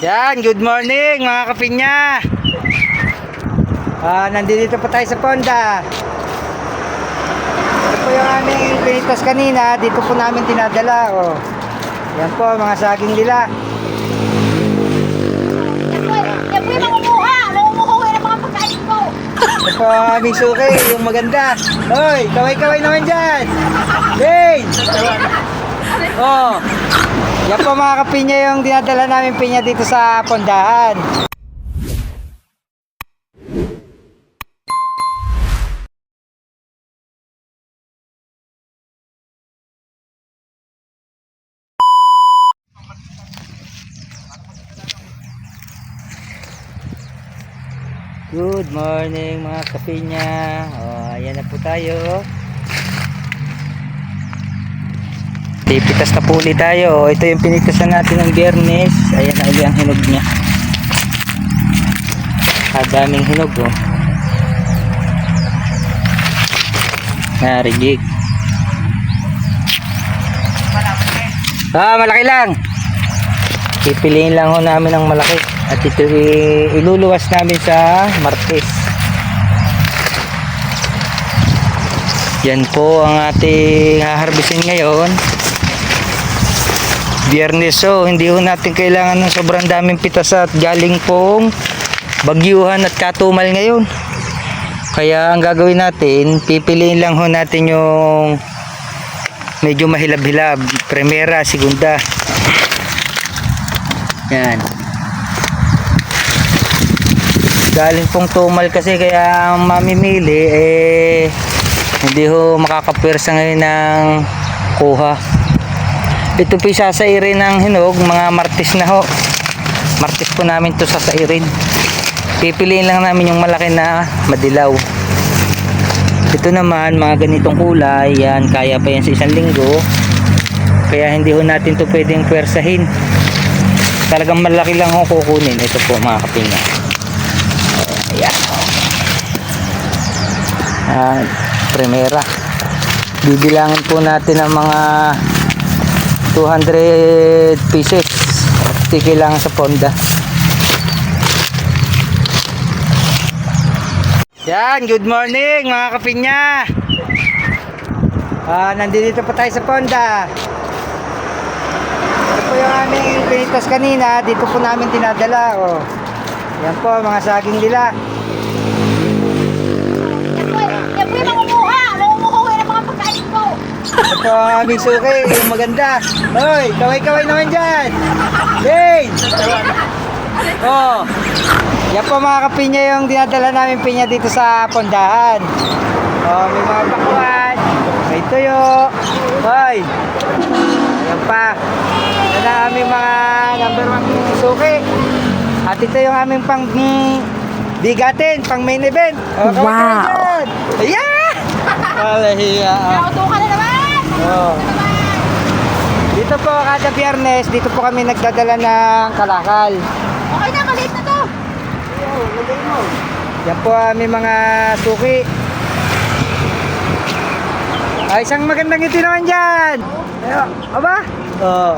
Yan, good morning mga kapinya. Ah, nandito pa tayo sa Ponda. Ito po yung aming pinitas kanina, dito po namin tinadala. Oh. Yan po, mga saging nila. Yan po, yan po yung mangunguha. Nangunguha ng mga pagkain ko. Ito po aming suki, yung maganda. Hoy, kaway-kaway naman dyan. Hey! Oh. Yan po mga kapinya yung dinadala namin pinya dito sa Pondahan. Good morning mga kapinya. Oh, ayan na po tayo. Pipitas na po ulit tayo. Ito yung pinitasan natin ng biyernes. Ayan na ulit ang hinog niya. Ah, daming hinog oh. Narigig. Ah, malaki lang. Pipiliin lang ho namin ng malaki. At ito iluluwas namin sa Martes. Yan po ang ating haharbisin ngayon. Biyernes so hindi ho natin kailangan ng sobrang daming pitas at galing pong bagyuhan at katumal ngayon. Kaya ang gagawin natin, pipiliin lang ho natin yung medyo mahilab-hilab. Primera, segunda. Yan. Galing pong tumal kasi kaya ang mamimili eh hindi ho makakapwersa ngayon ng kuha. Ito po sasairin ng hinog, mga martis na ho. Martis po namin to sasairin. Pipiliin lang namin yung malaki na madilaw. Ito naman, mga ganitong kulay, yan, kaya pa yan sa isang linggo. Kaya hindi ho natin to pwedeng pwersahin. Talagang malaki lang ho kukunin. Ito po mga kapinga. Ayan. Ah, primera. Bibilangin po natin ang mga 200 pieces. Tiki lang sa ponda. Yan, good morning mga kapinya. Ah, nandito pa tayo sa ponda. Ito po yung aming pinitas kanina, dito po namin tinadala. Oh. Yan po, mga saging nila. Yan po, yan po yung mangunguha. Nangunguha ng mga pagkain ko. Ito ang aming suki, yung maganda. Hoy, kaway-kaway naman dyan. Hey! Oh. Yan po mga kapinya yung dinadala namin pinya dito sa Pondahan. Oh, may mga pakuan. May tuyo. Hoy. Yan pa. Yan ang aming mga number one suki. At ito yung aming pang mm, bigatin, pang main event. Oh, Wow. Ayan! Alahiya. Nauto ka na naman. Oh. Dito po kada biyernes, dito po kami nagdadala ng kalakal. Okay na, maliit na to. Yan po aming mga suki. Ay, isang magandang ngiti naman dyan. Ayo, aba? Oh.